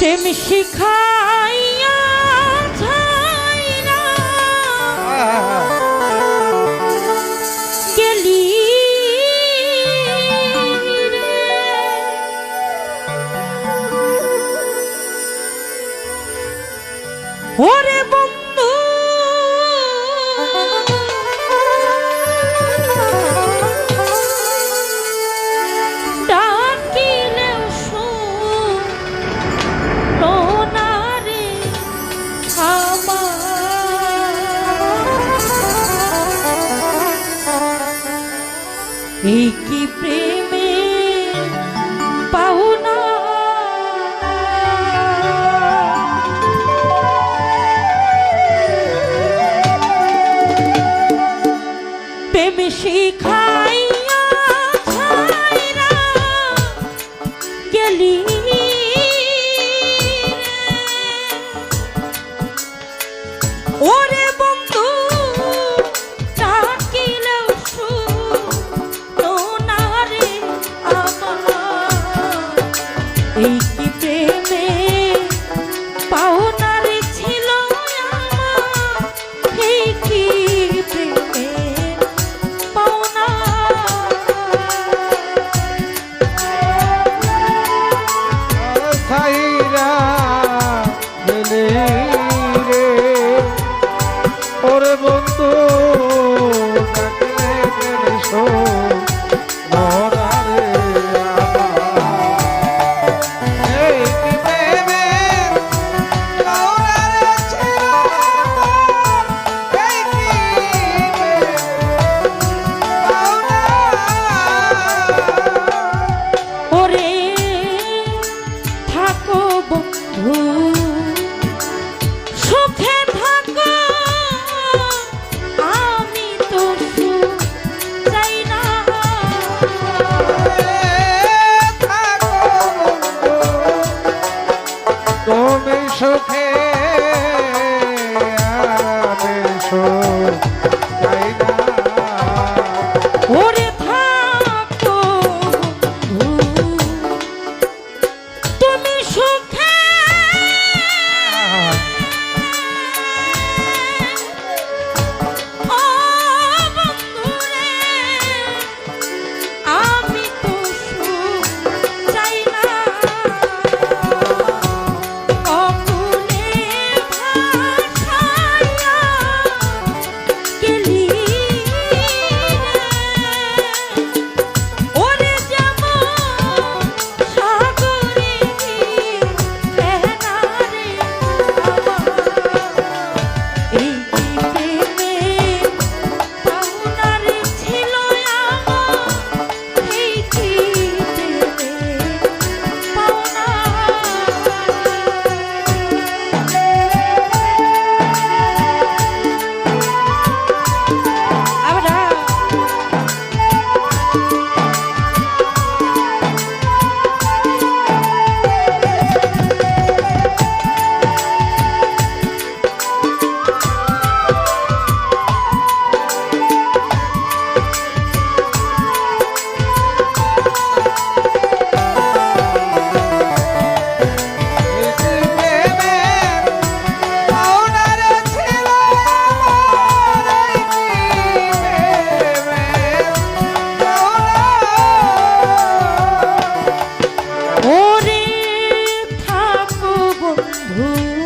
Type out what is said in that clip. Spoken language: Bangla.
প্রেম শিখাইয়া গেলি ওরে এই কি প্রেমে পাওনা প্রেম শিখা Eight. বন্ধু সুখে থাকো আমি তো চাই না। তুমি সুখে আমি সুখে বন্ধু